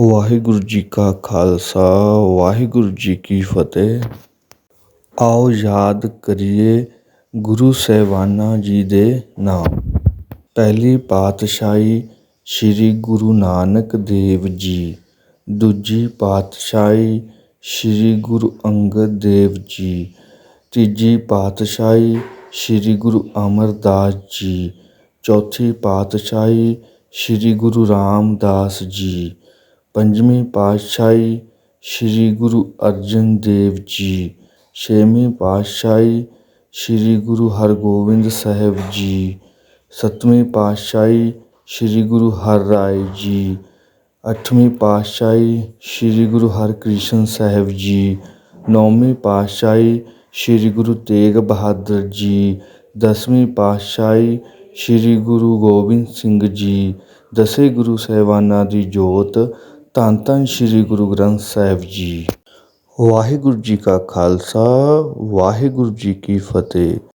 ਵਾਹਿਗੁਰੂ ਜੀ ਕਾ ਖਾਲਸਾ, ਵਾਹਿਗੁਰੂ ਜੀ ਕੀ ਫਤਿਹ। ਆਓ ਯਾਦ ਕਰੀਏ ਗੁਰੂ ਸਾਹਿਬਾਨਾਂ ਜੀ ਦੇ ਨਾਮ। ਪਹਿਲੀ ਪਾਤਸ਼ਾਹੀ ਸ੍ਰੀ ਗੁਰੂ ਨਾਨਕ ਦੇਵ ਜੀ, ਦੂਜੀ ਪਾਤਸ਼ਾਹੀ ਸ੍ਰੀ ਗੁਰੂ ਅੰਗਦ ਦੇਵ ਜੀ, ਤੀਜੀ ਪਾਤਸ਼ਾਹੀ ਸ੍ਰੀ ਗੁਰੂ ਅਮਰਦਾਸ ਜੀ, ਚੌਥੀ ਪਾਤਸ਼ਾਹੀ ਸ੍ਰੀ ਗੁਰੂ ਰਾਮਦਾਸ ਜੀ। ਪੰਜਵੀਂ ਪਾਤਸ਼ਾਹੀ ਸ੍ਰੀ ਗੁਰੂ ਅਰਜਨ ਦੇਵ ਜੀ, ਛੇਵੀਂ ਪਾਤਸ਼ਾਹੀ ਸ੍ਰੀ ਗੁਰੂ ਹਰਗੋਬਿੰਦ ਸਾਹਿਬ ਜੀ, ਸੱਤਵੀਂ ਪਾਤਸ਼ਾਹੀ ਸ੍ਰੀ ਗੁਰੂ ਹਰਰਾਏ ਜੀ, ਅੱਠਵੀਂ ਪਾਤਸ਼ਾਹੀ ਸ੍ਰੀ ਗੁਰੂ ਹਰਕ੍ਰਿਸ਼ਨ ਸਾਹਿਬ ਜੀ, ਨੌਵੀਂ ਪਾਤਸ਼ਾਹੀ ਸ੍ਰੀ ਗੁਰੂ ਤੇਗ ਬਹਾਦਰ ਜੀ, ਦਸਵੀਂ ਪਾਤਸ਼ਾਹੀ ਸ੍ਰੀ ਗੁਰੂ ਗੋਬਿੰਦ ਸਿੰਘ ਜੀ, ਦਸੇ ਗੁਰੂ ਸਾਹਿਬਾਨਾਂ ਦੀ ਜੋਤ ਧੰਨ ਧੰਨ ਸ੍ਰੀ ਗੁਰੂ ਗ੍ਰੰਥ ਸਾਹਿਬ ਜੀ। ਵਾਹਿਗੁਰੂ ਜੀ ਕਾ ਖਾਲਸਾ, ਵਾਹਿਗੁਰੂ ਜੀ ਕੀ ਫਤਿਹ।